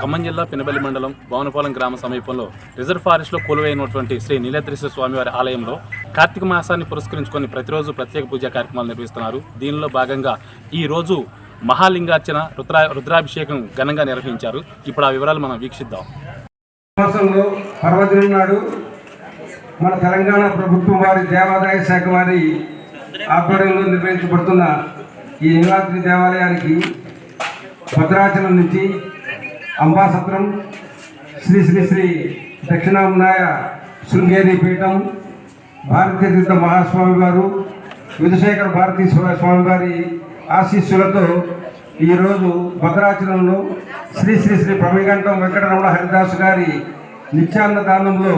ఖమ్మం జిల్లా పినబెల్లి మండలం భవనపాలెం గ్రామ సమీపంలో రిజర్వ్ ఫారెస్ట్లో కూలువైనటువంటి శ్రీ నీలద్రీశ్వర స్వామివారి ఆలయంలో కార్తీక మాసాన్ని పురస్కరించుకొని ప్రతిరోజు ప్రత్యేక పూజా కార్యక్రమాలు నిర్వహిస్తున్నారు. దీనిలో భాగంగా ఈ రోజు మహాలింగార్చన రుద్రా రుద్రాభిషేకం ఘనంగా నిర్వహించారు. ఇప్పుడు ఆ వివరాలు మనం వీక్షిద్దాం. పర్వదినం నాడు మన తెలంగాణ ప్రభుత్వం వారి దేవాదాయ శాఖ వారి ఆధ్వర్యంలో నిర్వహించబడుతున్న ఈ నిలాద్రి దేవాలయానికి భద్రాచలం నుంచి అంబాసత్రం శ్రీ శ్రీ శ్రీ దక్షిణామునాయ శృంగేరి పీఠం భారతీయ మహాస్వామి వారు విధుశేఖర భారతీ స్వామి వారి ఆశీస్సులతో ఈరోజు భద్రాచలంలో శ్రీ శ్రీ శ్రీ ప్రమిగంటం వెంకటరమణ హరిదాసు గారి నిత్యాన్న దానంలో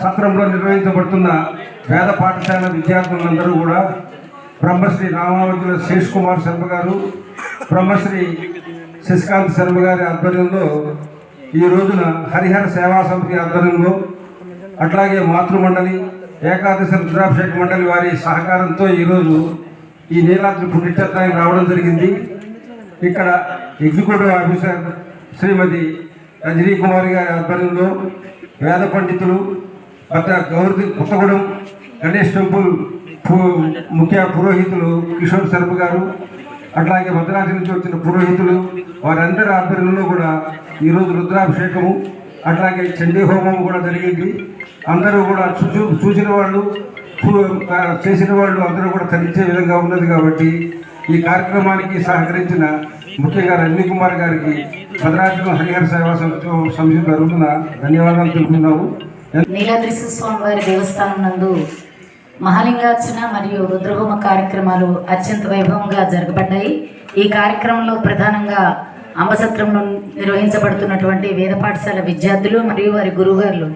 సత్రంలో నిర్వహించబడుతున్న వేద పాఠశాల విద్యార్థులందరూ కూడా బ్రహ్మశ్రీ రామావతుల శేష్ కుమార్ శర్మ గారు బ్రహ్మశ్రీ శశికాంత్ శర్మ గారి ఆధ్వర్యంలో ఈ రోజున హరిహర సేవా సమితి ఆధ్వర్యంలో అట్లాగే మాతృమండలి ఏకాదశి రుద్రాభిషేక మండలి వారి సహకారంతో ఈరోజు ఈ నీలాద్రి పుణ్యక్షేత్రానికి రావడం జరిగింది. ఇక్కడ ఎగ్జిక్యూటివ్ ఆఫీసర్ శ్రీమతి రజనీ కుమారి గారి ఆధ్వర్యంలో వేద పండితులు కొత్త గౌరవ కొత్తగూడెం గణేష్ టెంపుల్ ముఖ్య పురోహితులు కిషోర్ శర్మ గారు అట్లాగే భద్రాద్రి నుంచి వచ్చిన పురోహితులు వారందరి ఆధ్వర్యంలో కూడా ఈరోజు రుద్రాభిషేకము అట్లాగే చండీ హోమం కూడా జరిగింది. అందరూ కూడా చూచు చూసిన వాళ్ళు చేసిన వాళ్ళు అందరూ కూడా తరించే విధంగా ఉన్నది కాబట్టి ఈ కార్యక్రమానికి సహకరించిన ముఖ్యంగా రజనీ కుమార్ గారికి భద్రాచలం హరిహర సేవా సమితి సమితి తరఫున ధన్యవాదాలు తెలుపుతున్నాము. నీలాద్రి స్వామి వారి దేవస్థానం నందు మహాలింగార్చన మరియు రుద్రహోమ కార్యక్రమాలు అత్యంత వైభవంగా జరగబడ్డాయి. ఈ కార్యక్రమంలో ప్రధానంగా అంబసత్రంలో నిర్వహించబడుతున్నటువంటి వేద పాఠశాల విద్యార్థులు మరియు వారి గురువుగారులు.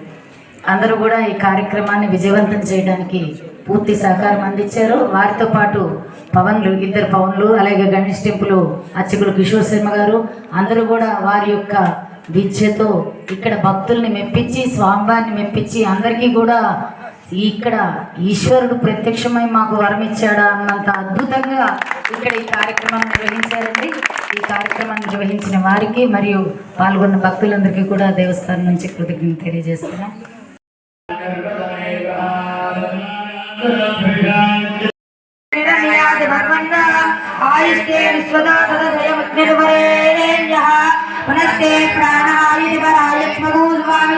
అందరూ కూడా ఈ కార్యక్రమాన్ని విజయవంతం చేయడానికి పూర్తి సహకారం అందించారు. వారితో పాటు పవన్లు ఇద్దరు పవన్లు అలాగే గణేష్ టెంపులు అర్చకులు కిషోర్ శర్మ గారు అందరూ కూడా వారి యొక్క విద్యతో ఇక్కడ భక్తుల్ని మెప్పించి స్వామివారిని మెప్పించి అందరికీ కూడా ఇక్కడ ఈశ్వరుడు ప్రత్యక్షమై మాకు వరం ఇచ్చాడా అన్నంత అద్భుతంగా ఇక్కడ ఈ కార్యక్రమాన్ని నిర్వహించారండి. ఈ కార్యక్రమాన్ని నిర్వహించిన వారికి మరియు పాల్గొన్న భక్తులందరికీ కూడా దేవస్థానం నుంచి కృతజ్ఞత తెలియజేస్తున్నాం. పునస్తే ప్రాణాయ స్వామి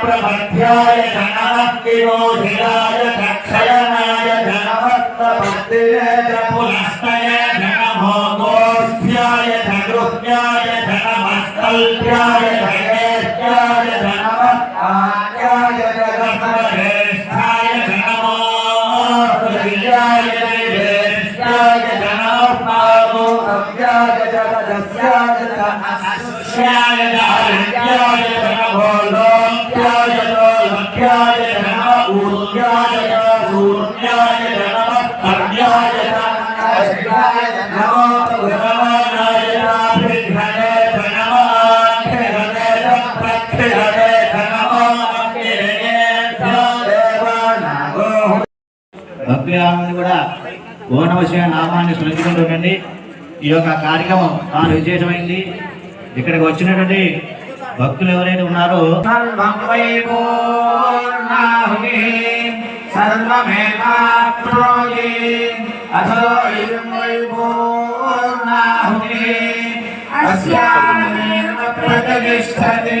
प्रभ्याय धनमः किलो धिराय त्याजत त्याजत त्याजत भोलो त्याजत त्याजत ऊर्जाजत सूर्याजत अर्जाजत नमो भगवानाय नाभिघ्ने नमो अग्निघ्ने प्रत्यघ्ने नमो अग्निघ्ने దేవానాగో భవ్యాన్ని కూడా ఓనవశయ నామాన్ని స్మరించుకుంటుండండి ఈ యొక్క కార్యక్రమం తాను విశేషమైంది ఇక్కడికి వచ్చినటువంటి భక్తులు ఎవరైతే ఉన్నారో ప్రతిష్టతే.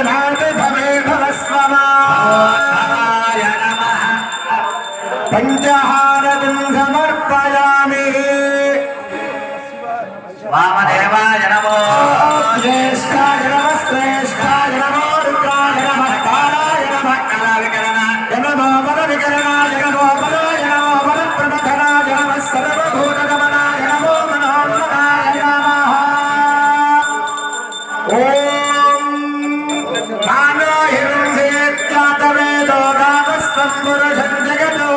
पुरुषं जगतो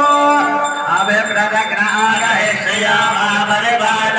अभिप्रदग्नागहिष्यामा परिवार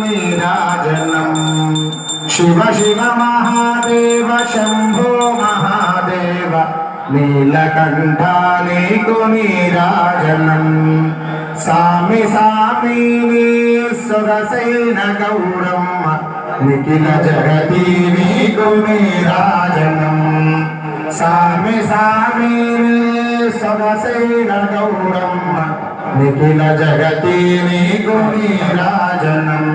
నీరాజనం శివ శివ మహాదేవ శంభో మహాదేవ నీలకంఠ నీకు నీరాజనం సామి సామి సురసైన గౌరమ్మ నిఖిల జగతి నీరాజనం సామి సామి సొగసైన గౌరమ్మ నిఖిల జగతి నీకు నీరాజనం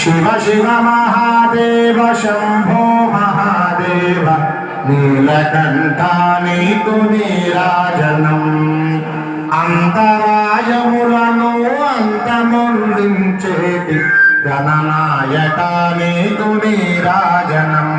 శివ శివ మహాదేవ శంభో మహాదేవ నీలకంఠ నీకు నీరాజనం అంతరాయములను అంతమొందించేటి గణనాయక నీకు నీరాజనం